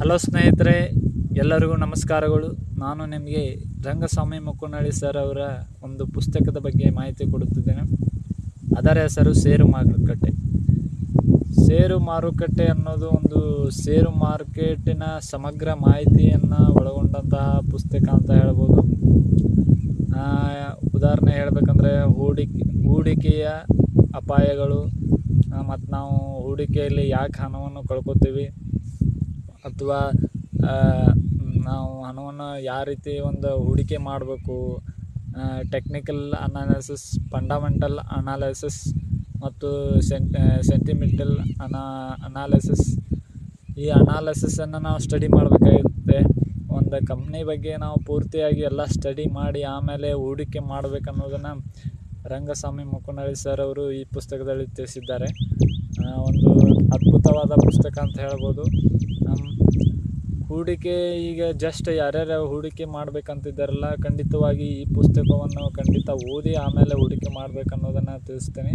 Hello ಸ್ನೇಹಿತರೆ, ಎಲ್ಲರಿಗೂ ನಮಸ್ಕಾರಗಳು. ನಾನು ನಿಮಗೆ ರಂಗಸ್ವಾಮಿ ಮುಕ್ಕುನಳ್ಳಿ ಸರ್ ಅವರ ಒಂದು ಪುಸ್ತಕದ ಬಗ್ಗೆ ಮಾಹಿತಿ ಕೊಡುತ್ತಿದ್ದೇನೆ. ಅದರ ಹೆಸರು ಷೇರು ಮಾರುಕಟ್ಟೆ. ಷೇರು ಮಾರುಕಟ್ಟೆ ಅನ್ನೋದು ಒಂದು ಷೇರು ಮಾರ್ಕೆಟಿನ ಸಮಗ್ರ ಮಾಹಿತಿಯನ್ನು ಒಳಗೊಂಡಂತಹ ಪುಸ್ತಕ ಅಂತ ಹೇಳ್ಬೋದು. ಉದಾಹರಣೆ ಹೇಳಬೇಕಂದ್ರೆ ಹೂಡಿಕೆ, ಹೂಡಿಕೆಯ ಅಪಾಯಗಳು ಮತ್ತು ನಾವು ಹೂಡಿಕೆಯಲ್ಲಿ ಯಾಕೆ ಹಣವನ್ನು ಕಳ್ಕೊತೀವಿ ಅಥವಾ ನಾವು ಹಣವನ್ನು ಯಾವ ರೀತಿ ಒಂದು ಹೂಡಿಕೆ ಮಾಡಬೇಕು ಟೆಕ್ನಿಕಲ್ ಅನಾಲಿಸಿಸ್ ಫಂಡಮೆಂಟಲ್ ಅನಾಲಿಸಿಸ್ ಮತ್ತು ಸೆಂಟ್ ಸೆಂಟಿಮೆಂಟಲ್ ಅನಾ ಅನಾಲಿಸಿಸ್ ಈ ಅನಾಲಿಸಿಸನ್ನು ನಾವು ಸ್ಟಡಿ ಮಾಡಬೇಕಾಗುತ್ತೆ. ಒಂದು ಕಂಪ್ನಿ ಬಗ್ಗೆ ನಾವು ಪೂರ್ತಿಯಾಗಿ ಎಲ್ಲ ಸ್ಟಡಿ ಮಾಡಿ ಆಮೇಲೆ ಹೂಡಿಕೆ ಮಾಡಬೇಕನ್ನೋದನ್ನು ರಂಗಸ್ವಾಮಿ ಮುಕ್ಕನಹಳ್ಳಿ ಸರ್ ಅವರು ಈ ಪುಸ್ತಕದಲ್ಲಿ ತಿಳಿಸಿದ್ದಾರೆ. ಒಂದು ಅದ್ಭುತವಾದ ಪುಸ್ತಕ ಅಂತ ಹೇಳ್ಬೋದು. ಹೂಡಿಕೆ ಈಗ ಜಸ್ಟ್ ಯಾರ್ಯಾರು ಹೂಡಿಕೆ ಮಾಡಬೇಕಂತಿದ್ದಾರಲ್ಲ, ಖಂಡಿತವಾಗಿ ಈ ಪುಸ್ತಕವನ್ನು ಖಂಡಿತ ಓದಿ ಆಮೇಲೆ ಹೂಡಿಕೆ ಮಾಡಬೇಕನ್ನೋದನ್ನು ತಿಳಿಸ್ತೇನೆ.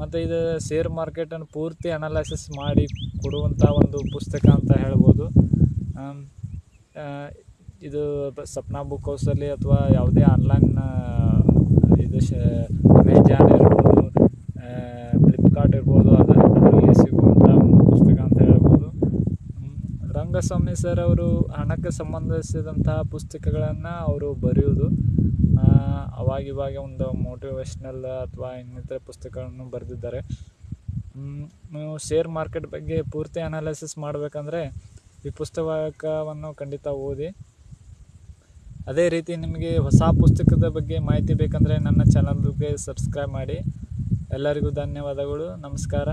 ಮತ್ತು ಇದು ಶೇರ್ ಮಾರ್ಕೆಟನ್ನು ಪೂರ್ತಿ ಅನಾಲಿಸಿಸ್ ಮಾಡಿ ಕೊಡುವಂಥ ಒಂದು ಪುಸ್ತಕ ಅಂತ ಹೇಳ್ಬೋದು. ಇದು ಸಪ್ನಾ ಬುಕ್ ಹೌಸಲ್ಲಿ ಅಥವಾ ಯಾವುದೇ ಆನ್ಲೈನ್ ಇದು ಶ ಅಮೆಜಾನ್ ಇರ್ಬೋದು ಫ್ಲಿಪ್ಕಾರ್ಟ್ ಇರ್ಬೋದು ಅದ ಅದರಲ್ಲಿ ಸಿಗುವಂಥ ಒಂದು ಪುಸ್ತಕ ಅಂತ ಹೇಳ್ಬೋದು ಹ್ಮ್. ರಂಗಸ್ವಾಮಿ ಸರ್ ಅವರು ಹಣಕ್ಕೆ ಸಂಬಂಧಿಸಿದಂತಹ ಪುಸ್ತಕಗಳನ್ನು ಅವರು ಬರೆಯೋದು. ಅವಾಗಿವಾಗ ಒಂದು ಮೋಟಿವೇಶ್ನಲ್ ಅಥವಾ ಇನ್ನಿತರ ಪುಸ್ತಕಗಳನ್ನು ಬರೆದಿದ್ದಾರೆ. ನೀವು ಶೇರ್ ಮಾರ್ಕೆಟ್ ಬಗ್ಗೆ ಪೂರ್ತಿ ಅನಾಲಿಸಿಸ್ ಮಾಡಬೇಕಂದ್ರೆ ಈ ಪುಸ್ತಕವನ್ನು ಖಂಡಿತ ಓದಿ. ಅದೇ ರೀತಿ ನಿಮಗೆ ಹೊಸ ಪುಸ್ತಕದ ಬಗ್ಗೆ ಮಾಹಿತಿ ಬೇಕಂದರೆ ನನ್ನ ಚಾನಲ್ಗೆ ಸಬ್ಸ್ಕ್ರೈಬ್ ಮಾಡಿ. ಎಲ್ಲರಿಗೂ ಧನ್ಯವಾದಗಳು. ನಮಸ್ಕಾರ.